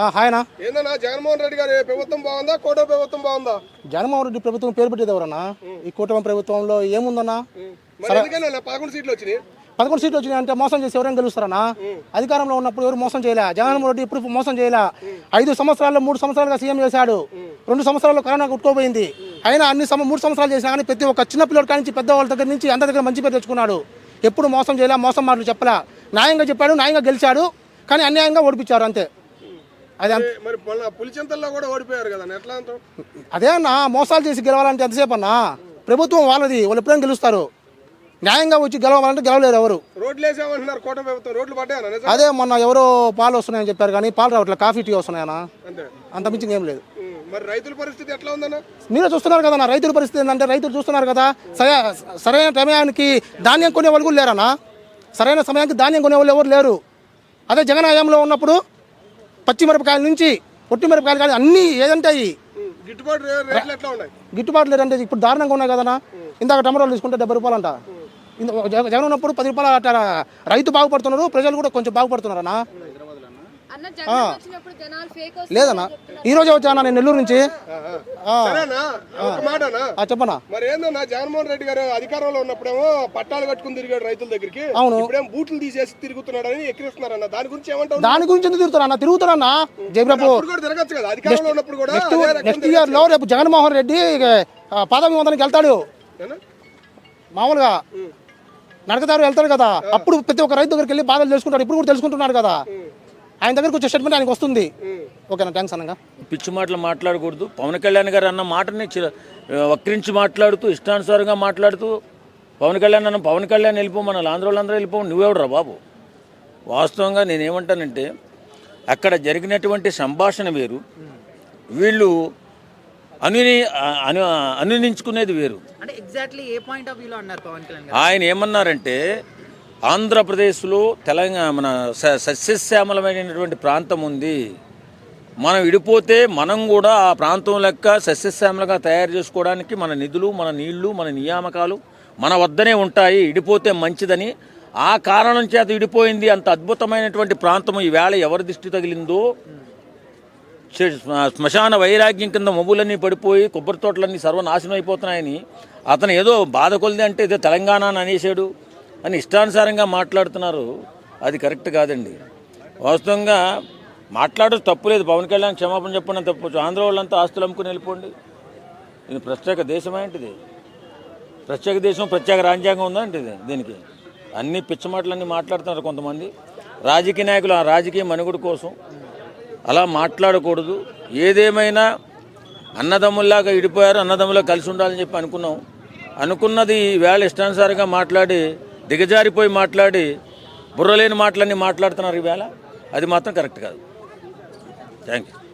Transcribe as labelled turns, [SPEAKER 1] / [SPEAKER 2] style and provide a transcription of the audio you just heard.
[SPEAKER 1] హాయనా
[SPEAKER 2] ఏందన్నా జగన్మోహన్ రెడ్డి గారి ప్రభుత్వం బాగుందా? కోటో ప్రభుత్వం బాగుందా?
[SPEAKER 1] జగన్మోహన్ రెడ్డి ప్రభుత్వం పేరు పెట్టేది ఎవరన్నా? ఈ కూటమి ప్రభుత్వంలో ఏముందన్నా?
[SPEAKER 2] పదకొండు సీట్లు వచ్చినాయి?
[SPEAKER 1] పదకొండు సీట్లు వచ్చినాయి అంటే మోసం చేసి ఎవరైనా గెలుస్తారన్నా? అధికారంలో ఉన్నప్పుడు ఎవరు మోసం చేయలే? జగన్మోహన్ రెడ్డి ఇప్పుడు మోసం చేయలే. ఐదు సంవత్సరాల్లో మూడు సంవత్సరాలుగా సీఎం చేశాడు. రెండు సంవత్సరాల్లో కరోనా కొట్టుకోపోయింది. అయినా అన్ని మూడు సంవత్సరాలు చేసినా కానీ ప్రతి ఒక్క చిన్న పిల్లడి పెద్దవాళ్ళ దగ్గర నుంచి అందరి దగ్గర మంచి పేరు తెచ్చుకున్నాడు. ఎప్పుడు మోసం చేయలే మోసం మాటలు చెప్పలే. న్యాయంగా చెప్పాడు న్యాయంగా గెలిచాడు. కానీ అన్యాయంగా ఓడిపించారు అంతే. అది
[SPEAKER 2] మరి- పులిచింతల్లో కూడా ఓడిపోయారు కదా ఎట్లా
[SPEAKER 1] అదే అన్న మోసాలు చేసి గెలవాలంటే ఎంతసేపు అన్నా? ప్రభుత్వం వాళ్ళది వాళ్ళు ఎప్పుడైనా గెలుస్తారు. న్యాయంగా వచ్చి గెలవాలంటే గెలవలేరు ఎవరు.
[SPEAKER 2] రోడ్లు కోట ప్రభుత్వం
[SPEAKER 1] అదే మొన్న ఎవరో పాలు వస్తున్నాయని చెప్పారు కానీ పాలు రావట్లేదు కాఫీ టీ వస్తున్నాయనా
[SPEAKER 2] అంతే.
[SPEAKER 1] మించి ఏం లేదు.
[SPEAKER 2] మరి రైతుల పరిస్థితి ఎట్లా ఉందన్నా?
[SPEAKER 1] మీరే చూస్తున్నారు కదా నా రైతుల పరిస్థితి ఏంటంటే రైతులు చూస్తున్నారు కదా సరే సరైన సమయానికి ధాన్యం కొనే వాళ్ళు కూడా లేరన్నా. సరైన సమయానికి ధాన్యం కొనే వాళ్ళు ఎవరు లేరు. అదే జగన్ హయాంలో ఉన్నప్పుడు పచ్చి మిరపకాయల నుంచి పొట్టి మిరపకాయలు కానీ అన్నీ ఏదంటే అవి
[SPEAKER 2] ఉం. గిట్టుబాటు
[SPEAKER 1] లేదంటే ఇప్పుడు దారుణంగా ఉన్నాయి కదనా ఇందాక టమాటాలు తీసుకుంటే డెబ్బై రూపాయలు అంట జగన్ ఉన్నప్పుడు పది రూపాయలు అట్ట రైతు బాగుపడుతున్నారు ప్రజలు కూడా కొంచెం బాగుపడుతున్నారనా
[SPEAKER 3] అన్న. జగన్ వచ్చినప్పుడు జనాలు ఫేక్
[SPEAKER 1] లేదన్నా. ఈ రోజే వచ్చానా నేను నెల్లూరు నుంచి? చెప్పనా?
[SPEAKER 2] మరి ఏందన్నా జగన్మోహన్ రెడ్డి గారు అధికారంలో ఉన్నప్పుడేమో పట్టాలు కట్టుకుని తిరిగాడు రైతుల దగ్గరికి.
[SPEAKER 1] అవును.
[SPEAKER 2] ఇప్పుడేం బూట్లు తీసేసి తిరుగుతున్నాడని ఎక్కిరిస్తున్నారన్న. దాని గురించి ఏమంటావు?
[SPEAKER 1] దాని గురించి ఎందుకు తిరుగుతారా తిరుగుతారా జయప్రభు
[SPEAKER 2] కూడా తిరగచ్చు కదా. అధికారంలో ఉన్నప్పుడు కూడా
[SPEAKER 1] నెక్స్ట్ ఇయర్లో రేపు జగన్మోహన్ రెడ్డి ఆ, పదవివందనకి వెళ్తాడు? మామూలుగా నడకదారు వెళ్తాడు కదా. అప్పుడు ప్రతి ఒక్క రైతు దగ్గరికి వెళ్ళి బాధలు తెలుసుకుంటాడు ఇప్పుడు కూడా తెలుసుకుంటున్నాడు కదా. ఆయన దగ్గరకు వచ్చే స్టేట్మెంట్ ఆయనకు వస్తుంది. ఓకేనా? థ్యాంక్స్ అనగా
[SPEAKER 4] పిచ్చి మాటలు మాట్లాడకూడదు. పవన్ కళ్యాణ్ గారు అన్న మాటని వక్రించి మాట్లాడుతూ ఇష్టానుసారంగా మాట్లాడుతూ పవన్ కళ్యాణ్ అన్న పవన్ కళ్యాణ్ వెళ్ళిపోమన్నారు ఆంధ్ర వాళ్ళందరూ వెళ్ళిపో నువ్వెవడరా బాబు? వాస్తవంగా నేనేమంటానంటే అక్కడ జరిగినటువంటి సంభాషణ వేరు. వీళ్ళు అనుని అను అనునించుకునేది వేరు.
[SPEAKER 5] అంటే ఎగ్జాక్ట్లీ ఏ పాయింట్ ఆఫ్ వ్యూలో అన్నారు పవన్ కళ్యాణ్ గారు?
[SPEAKER 4] ఆయన ఏమన్నారంటే ఆంధ్రప్రదేశ్లో తెలంగాణ మన స- సస్యశ్యామలమైనటువంటి ప్రాంతం ఉంది. మనం విడిపోతే మనం కూడా ఆ ప్రాంతం లెక్క సస్యశ్యామలుగా తయారు చేసుకోవడానికి మన నిధులు మన నీళ్ళు మన నియామకాలు మన వద్దనే ఉంటాయి. విడిపోతే మంచిదని. ఆ కారణం చేత విడిపోయింది అంత అద్భుతమైనటువంటి ప్రాంతం ఈవేళ ఎవరి దృష్టి తగిలిందో? శ్మశాన వైరాగ్యం కింద మబ్బులన్నీ పడిపోయి కొబ్బరి తోటలన్నీ సర్వనాశనం అయిపోతున్నాయని. అతను ఏదో బాధ కొలిది అంటే ఏదో తెలంగాణ అని అనేసాడు అని ఇష్టానుసారంగా మాట్లాడుతున్నారు. అది కరెక్ట్ కాదండి. వాస్తవంగా మాట్లాడడం తప్పులేదు పవన్ కళ్యాణ్ క్షమాపణ చెప్పడం తప్పచ్చు ఆంధ్ర వాళ్ళంతా ఆస్తులు అమ్ముకుని వెళ్ళిపోండి. ఇది ప్రత్యేక దేశమేంటిది ప్రత్యేక దేశం ప్రత్యేక రాజ్యాంగం ఉందా అంటే ఇది దీనికి? అన్ని పిచ్చమాటలన్నీ మాట్లాడుతున్నారు కొంతమంది. రాజకీయ నాయకులు ఆ రాజకీయ మనుగుడు కోసం అలా మాట్లాడకూడదు. ఏదేమైనా అన్నదమ్ముల్లాగా విడిపోయారు అన్నదమ్ములా కలిసి ఉండాలని చెప్పి అనుకున్నాం. అనుకున్నది వేళ ఇష్టానుసారంగా మాట్లాడి దిగజారిపోయి మాట్లాడి బుర్రలేని మాటలన్నీ మాట్లాడుతున్నారు ఈవేళ అది మాత్రం కరెక్ట్ కాదు. Thank you.